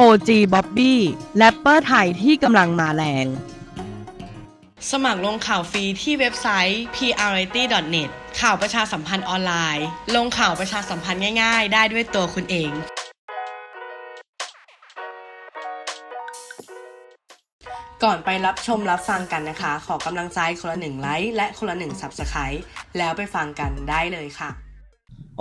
OG Bobby แรปเปอร์ไทยที่กำลังมาแรง สมัครลงข่าวฟรีที่เว็บไซต์ prrity.net ข่าวประชาสัมพันธ์ออนไลน์ ลงข่าวประชาสัมพันธ์ง่ายๆ ได้ด้วยตัวคุณเองก่อนไปรับชมรับฟังกันนะคะ ขอกำลังใจคนละหนึ่งไลค์และคนละหนึ่ง Subscribe แล้วไปฟังกันได้เลยค่ะ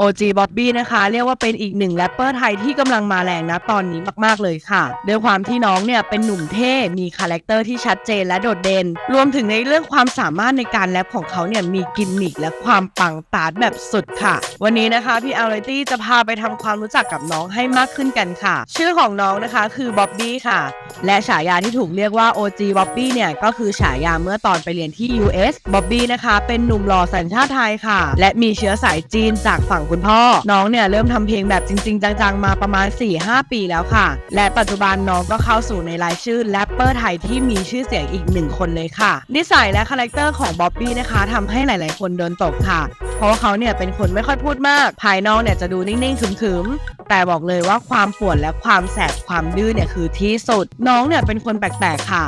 OG Bobby นะคะ เรียกว่าเป็นอีกหนึ่งแรปเปอร์ไทยที่กำลังมาแรงนะตอนนี้มากๆเลยค่ะด้วยความที่น้องเนี่ยเป็นหนุ่มเท่ มีคาแรคเตอร์ที่ชัดเจนและโดดเด่น รวมถึงในเรื่องความสามารถในการแรปของเขาเนี่ยมีกิมมิคและความปังตาดแบบสุดค่ะ วันนี้นะคะพี่อาริตี้จะพาไปทำความรู้จักกับน้องให้มากขึ้นกันค่ะ ชื่อของน้องนะคะคือบ๊อบบี้ค่ะ และฉายาที่ถูกเรียกว่า OG Bobby เนี่ยก็คือฉายาเมื่อตอนไปเรียนที่ US Bobby นะคะ เป็นหนุ่มหล่อสัญชาติไทยค่ะ และมีเชื้อสายจีนจากฝั่งคุณพ่อ น้องเนี่ยเริ่มทำเพลงแบบจริง ๆ จังๆ มาประมาณ 4-5 ปีแล้วค่ะ และปัจจุบันน้องก็เข้าสู่ในรายชื่อแรปเปอร์ไทยที่มีชื่อเสียงอีกหนึ่งคนเลยค่ะ นิสัยและคาแรคเตอร์ของบ๊อบบี้นะคะทำให้หลาย ๆ คนโดนตกค่ะ เพราะเขาเนี่ยเป็นคนไม่ค่อยพูดมาก ภายนอกเนี่ยจะดูนิ่งๆขึมๆ แต่บอกเลยว่าความปวนและความแสบความดื้อเนี่ยคือที่สุด น้องเนี่ยเป็นคนแปลกๆค่ะ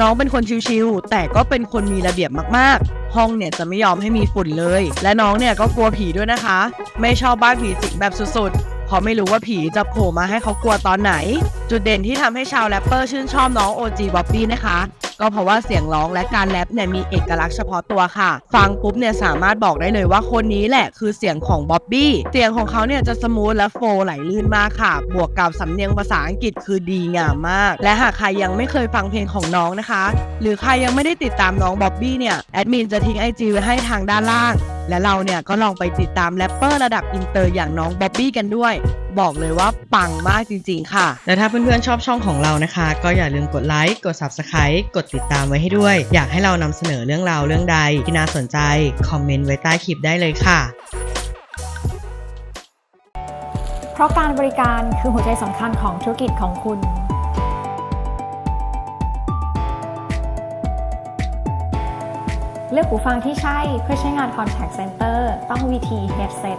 น้องเป็นคนชิวๆแต่ก็เป็นคนมีระเบียบมากๆห้องเนี่ยจะไม่ยอมให้มีฝุ่นเลย และน้องเนี่ยก็กลัวผีด้วยนะคะ ไม่ชอบบ้านผีสิงแบบสุดๆ เพราะไม่รู้ว่าผีจะโผล่มาให้เขากลัวตอนไหน จุดเด่นที่ทำให้ชาวแรปเปอร์ชื่นชอบน้อง OG Bobby นะคะ ก็เพราะว่าเสียงร้องและการแรปเนี่ยมีเอกลักษณ์เฉพาะตัวค่ะ ฟังปุ๊บเนี่ยสามารถบอกได้เลยว่าคนนี้แหละคือเสียงของบ๊อบบี้ เสียงของเขาเนี่ยจะสมูทและโฟลไหลลื่นมากค่ะ บวกกับสำเนียงภาษาอังกฤษคือดีงามมาก และหากใครยังไม่เคยฟังเพลงของน้องนะคะ หรือใครยังไม่ได้ติดตามน้องบ๊อบบี้เนี่ย แอดมินจะทิ้งไอจีไว้ให้ทางด้านล่าง และเราเนี่ยก็ลองไปติดตามแรปเปอร์ระดับอินเตอร์อย่างน้องบ๊อบบี้กันด้วย บอกเลยว่าปังมากจริงๆ ค่ะ และถ้าเพื่อนๆชอบช่องของเรานะคะ ก็อย่าลืมกดไลค์ กด Subscribe กดติดตามไว้ให้ด้วย อยากให้เรานำเสนอเรื่องราวเรื่องใดที่น่าสนใจ คอมเมนต์ไว้ใต้คลิปได้เลยค่ะ เพราะการบริการคือหัวใจสำคัญของธุรกิจของคุณ เลือกหูฟังที่ใช่เพื่อใช้งาน Contact Center ต้อง VT Headset